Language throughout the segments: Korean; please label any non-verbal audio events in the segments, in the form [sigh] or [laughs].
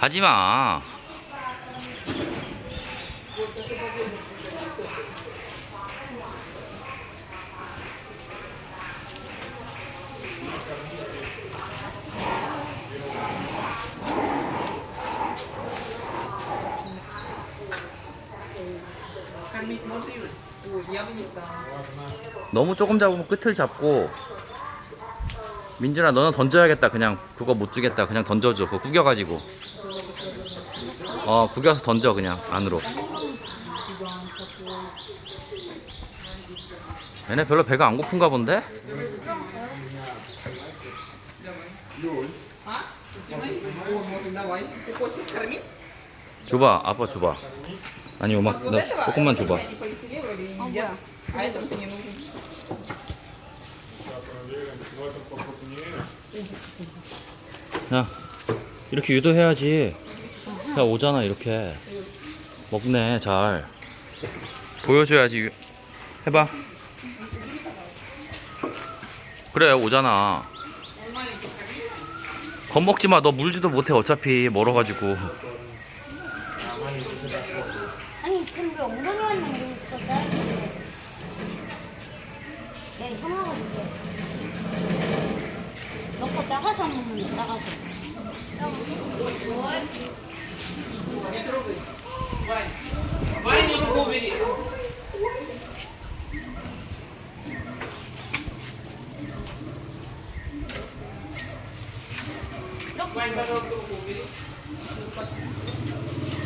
하지마. 너무 조금 잡으면 끝을 잡고 민준아 너는 던져야겠다. 그냥 그거 못 주겠다. 그냥 던져줘. 그거 구겨가지고. 어 구겨서 던져 그냥 안으로. 얘네 별로 배가 안 고픈가 본데? 줘봐 아빠 줘봐. 아니 엄마 나 조금만 줘봐. 야 이렇게 유도해야지. 야 오잖아 이렇게. 먹네 잘. 보여줘야지. 유- 해봐. 그래 오잖아. 겁먹지 마. 너 물지도 못해 어차피. 멀어가지고. 아니 왜 엉덩이만 남기고 있어? 야 형아가 줄게 너거 작아서 안 먹는다 작아서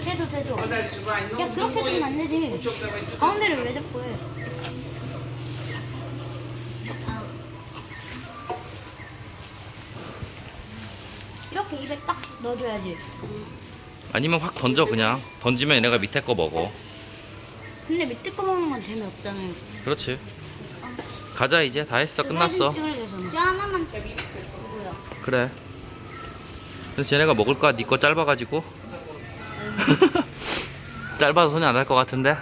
해도 돼도 야 그렇게 되면 안 되지. 가운데를 왜 잡고 해? 이렇게 입에 딱 넣어줘야지. 아니면 확 던져 그냥. 던지면 얘네가 밑에 거 먹어. 근데 밑에 거 먹는 건 재미없잖아요. 그렇지. 가자 이제. 다 했어. 끝났어. 하나만 그래. 그래서 얘네가 먹을 거야. 네거 짧아가지고. [laughs] 짧아서 손이 안 할 것 같은데